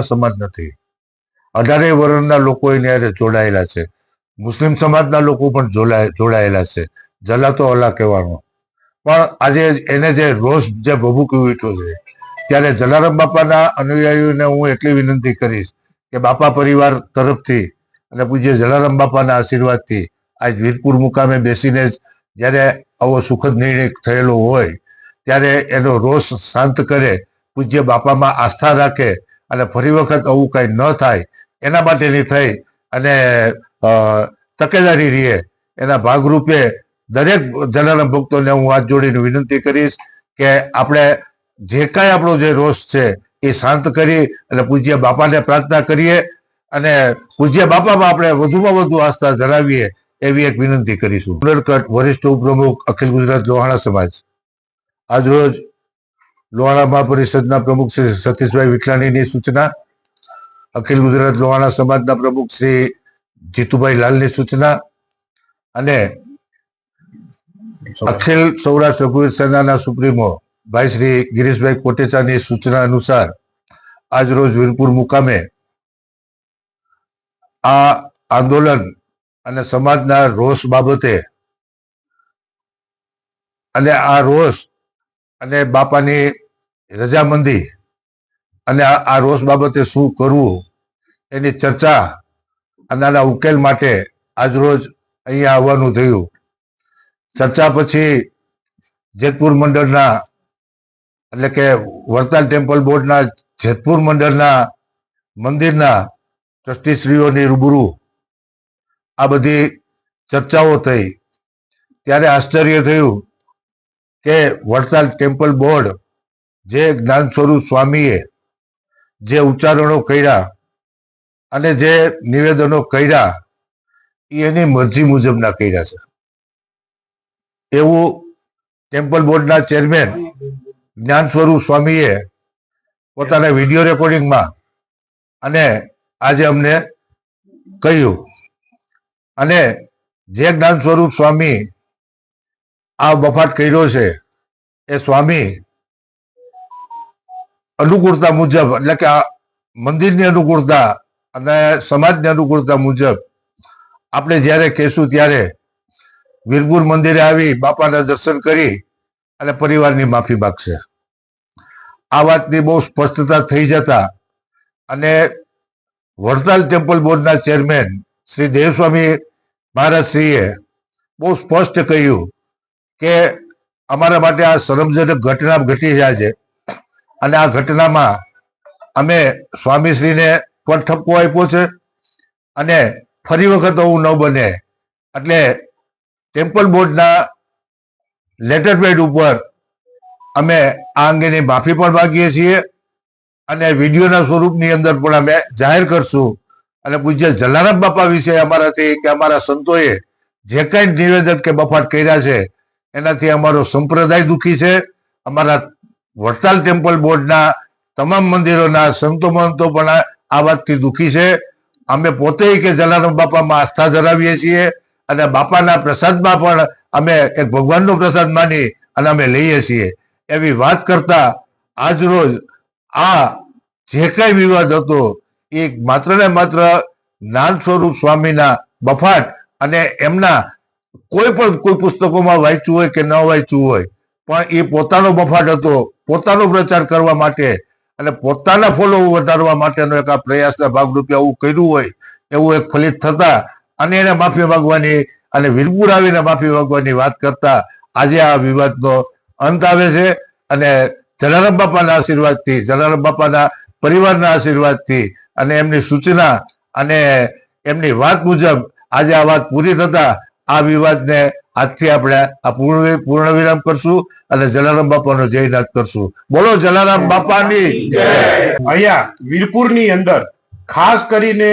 આખા સમાજ નથી. અઢારે વર્ણના લોકો એની હારે જોડાયેલા છે. મુસ્લિમ સમાજના લોકો પણ જોડાયેલા છે. જલા તો અલા કહેવાનો. પણ આજે એને જે રોષ, જે ભભૂકી ઉઠ્યો છે, ત્યારે જલારામ બાપાના અનુયાયીઓને હું એટલી વિનંતી કરીશ કે બાપા પરિવાર તરફથી અને પૂજ્ય જલારામ બાપાના આશીર્વાદથી આજ વીરપુર મુકામે બેસીને જ જ્યારે આવો સુખદ નિર્ણય થયેલો હોય, ત્યારે એનો રોષ શાંત કરે, પૂજ્ય બાપામાં આસ્થા રાખે અને ફરી વખત આવું કાંઈ ન થાય, એના માટેની થઈ અને તકેદારી રહીએ એના ભાગરૂપે દરેક જલારામ ભક્તોને હું હાથ જોડીને વિનંતી કરીશ કે આપણે જે કાંઈ આપણો જે રોષ છે એ શાંત કરી અને પૂજ્ય બાપાને પ્રાર્થના કરીએ અને પૂજ્ય બાપામાં આપણે વધુમાં વધુ આસ્થા ધરાવીએ એવી એક વિનંતી કરીશું. ઉનરકટ વરિષ્ઠ ઉપપ્રમુખ અખિલ ગુજરાત લોહાણા સમાજ. આજરોજ લોહાણા મહાપરિષદના પ્રમુખ શ્રી સતીશભાઈ વિઠલાણીની સૂચના, અખિલ ગુજરાત લોહાણા સમાજના પ્રમુખ શ્રી જીતુભાઈ લાલની સૂચના અને અખિલ સૌરાષ્ટ્ર રઘુવીર સેનાના સુપ્રીમો ભાઈ શ્રી ગિરીશભાઈ કોટેચાની સૂચના અનુસાર આજરોજ વીરપુર મુકામે આ આંદોલન અને સમાજના રોષ બાબતે અને આ રોષ અને બાપાની રજામંદી અને આ રોષ બાબતે શું કરવું એની ચર્ચા આના ઉકેલ માટે આજરોજ અહીંયા આવવાનું થયું. ચર્ચા પછી જેતપુર મંડળના એટલે કે વડતાલ ટેમ્પલ બોર્ડના જેતપુર મંડળના મંદિરના ટ્રસ્ટીશ્રીઓની રૂબરૂ આ બધી ચર્ચાઓ થઈ. ત્યારે આશ્ચર્ય થયું કે વડતાલ ટેમ્પલ બોર્ડ જે જ્ઞાન સ્વરૂપ સ્વામીએ જે ઉચ્ચારણો કર્યા અને જે નિવેદનો કર્યા, એ એની મરજી મુજબના કર્યા છે. એવું ટેમ્પલ બોર્ડના ચેરમેન જ્ઞાન સ્વરૂપ સ્વામીએ પોતાના વીડિયો રેકોર્ડિંગમાં અને આજે અમને કહ્યું. અને જે જ્ઞાન સ્વરૂપ સ્વામી આ બફાટ કર્યો છે, એ સ્વામી અનુકૂળતા મુજબ, એટલે કે મંદિરની અનુકૂળતા અને સમાજની અનુકૂળતા મુજબ આપણે જ્યારે કહેશું ત્યારે વીરપુર મંદિરે આવી બાપાના દર્શન કરી અને પરિવારની માફી માગશે. આ વાતની બહુ સ્પષ્ટતા થઈ જતા અને વડતાલ ટેમ્પલ બોર્ડના ચેરમેન શ્રી દેવસ્વામી મહારાજશ્રીએ બહુ સ્પષ્ટ કહ્યું કે અમારા માટે આ શરમજનક ઘટના ઘટી જાય છે. અને આ ઘટનામાં અમે સ્વામીશ્રીને પણ ઠપકો આપ્યો છે અને ફરી વખત આવું ન બને. એટલે ટેમ્પલ બોર્ડના લેટર પેડ ઉપર અમે આ અંગેની માફી પણ માગીએ છીએ અને વિડીયોના સ્વરૂપની અંદર પણ અમે જાહેર કરશું. અને પૂજ્ય જલારામ બાપા વિશે અમારાથી કે અમારા સંતોએ જે કંઈ નિવેદન કે બફાટ કર્યા છે, એનાથી અમારો સંપ્રદાય દુઃખી છે, અમારા વડતાલ ટેમ્પલ બોર્ડના તમામ મંદિરોના સંતો મંતો પણ આ વાતથી દુઃખી છે. અમે પોતે કે જલારામ બાપામાં આસ્થા ધરાવીએ છીએ અને બાપાના પ્રસાદમાં પણ અમે એક ભગવાનનો પ્રસાદ માની અને અમે લઈએ છીએ. એવી વાત કરતા આજ રોજ આ જે કઈ વિવાદ હતો, એ માત્ર ને માત્ર જ્ઞાન સ્વરૂપ સ્વામીના બફાટ અને એમના કોઈ પણ કોઈ પુસ્તકોમાં વાંચ્યું હોય કે ન વાંચ્યું હોય પણ એ પોતાનો બફાટ હતો, પોતાનો પ્રચાર કરવા માટે અને પોતાના ફોલો વધારવા માટેનો એક આ પ્રયાસના ભાગરૂપે આવું કર્યું હોય, એવું એક ફલિત થતા અને એને માફી માંગવાની અને વીરપુર આવીને માફી માંગવાની વાત કરતા આજે આ વિવાદનો અંત આવે છે અને જલારામ બાપાના આશીર્વાદથી, જલારામ બાપાના પરિવારના આશીર્વાદથી અને એમની સૂચના અને એમની વાત મુજબ આજે આ વાત પૂરી થતા આ વિવાદને આજથી આપણે આ પૂર્ણ પૂર્ણ વિરામ કરશું અને જલારામ બાપાનો જયનાથ કરશું. બોલો જલારામ બાપાની અહીંયા વીરપુરની અંદર, ખાસ કરીને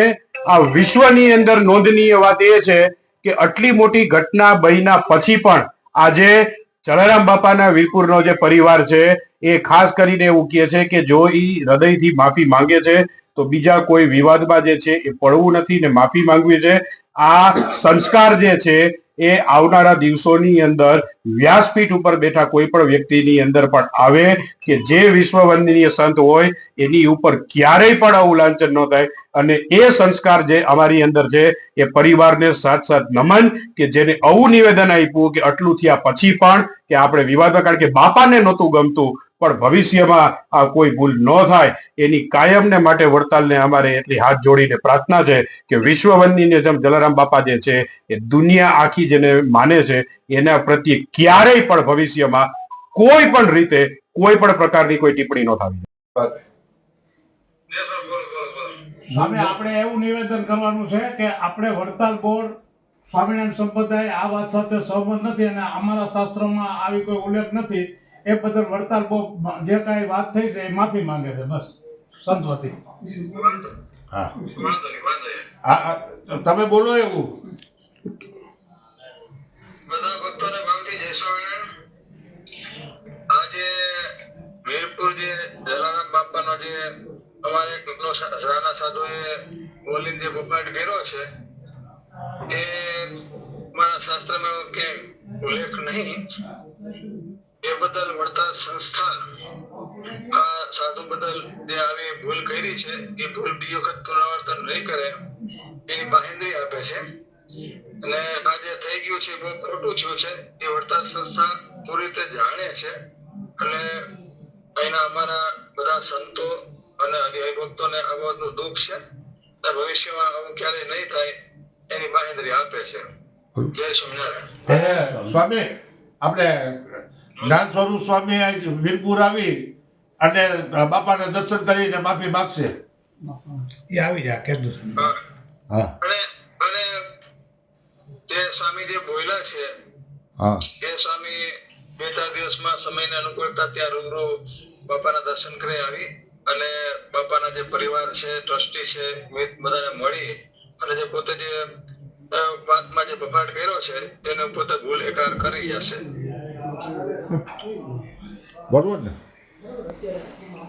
આ વિશ્વની અંદર નોંધનીય વાત એ છે કે આટલી મોટી ઘટના બન્યા પછી પણ આજે જલારામ બાપાના વીરપુરનો જે પરિવાર છે એ ખાસ કરીને એવું કહે છે કે જો એ હૃદયથી માફી માંગે છે, તો બીજા કોઈ વિવાદમાં જે છે એ પડવું નથી ને માફી માંગવી છે. આ સંસ્કાર જે છે એ આવનારા દિવસોની અંદર વ્યાસપીઠ ઉપર બેઠા કોઈ પણ વ્યક્તિની અંદર પણ આવે કે જે વિશ્વ વંદનીય સંત હોય, એની ઉપર ક્યારેય પણ આવું લાંછન ન થાય. અને એ સંસ્કાર જે અમારી અંદર છે, એ પરિવારને સાથ સાથ નમન કે જેને આવું નિવેદન આપ્યું કે આટલું થયા પછી પણ કે આપણે વિવાદ કારણ કે બાપાને નહોતું ગમતું પણ ભવિષ્યમાં આ કોઈ ભૂલ ન થાય, એની કાયમને માટે વડતાલને અમારે એટલી હાથ જોડીને પ્રાર્થના છે કે વિશ્વવંદનીય જેમ જલારામ બાપા જે છે, એ દુનિયા આખી જેને માને છે, એના પ્રત્યે ક્યારેય પણ ભવિષ્યમાં કોઈ પણ રીતે કોઈ પણ પ્રકારની કોઈ ટિપ્પણી ન થવી સામે આપણે એવું નિવેદન કરવાનું છે કે આપણે વડતાલ બોર્ડ, સ્વામિનારાયણ સંપ્રદાય આ વાત સાથે સહમત નથી અને અમારા શાસ્ત્રમાં આવી કોઈ ઉલ્લેખ નથી. એ બદલ વડતાલ બહુ જે કાંઈ વાત થઈ છે એ માફી માંગે છે, બસ. સંત વતી હા આ- તમે બોલો એવું. બધા ભક્તોને ભાવથી જય સ્વામિનારાયણ. આજે વીરપુર જે જલારામ બાપાનો જે અમારે કેટલો રાણા સાધુએ બોલીને જે બપાટ કર્યો છે, એ મારા શાસ્ત્રમાં કે ઉલ્લેખ નહીં. બદલ વળતા સંસ્થા આ સાધુ બદલ જે આવી ભૂલ કરી છે એ ભૂલ બીજી વખત પુનરાવર્તન નહીં કરે એની બાહિંદી આપે છે. અને આ જે થઈ ગયું છે બહુ ખોટું થયું છે એ વળતા સંસ્થા પૂરી રીતે જાણે છે. અને અહીંના અમારા બધા સંતો અને હરિભક્તોને આ બાબતનું દુઃખ છે. અને ભવિષ્યમાં આવું ક્યારેય નહીં થાય એની બાહેંધરી આપે છે. જય સ્વામિનારાયણ. સ્વામી આપણે જ્ઞાન સ્વરૂપ સ્વામી આજ વીરપુર આવી અને બાપાને દર્શન કરીને માફી માગશે. એ આવી જાય કે છે હા. અને અને તે સ્વામી જે બોલ્યા છે હા. એ સ્વામી બે ચાર દિવસમાં સમયને અનુકૂળતા ત્યાં રૂબરૂ બાપાના દર્શન કરી આવી અને બાપાના જે પરિવાર છે ટ્રસ્ટી છે બધાને મળી અને જે પોતે જે વાતમાં જે બફાટ કર્યો છે એને પોતે ભૂલ એકાર કરી જશે. બરોબર ને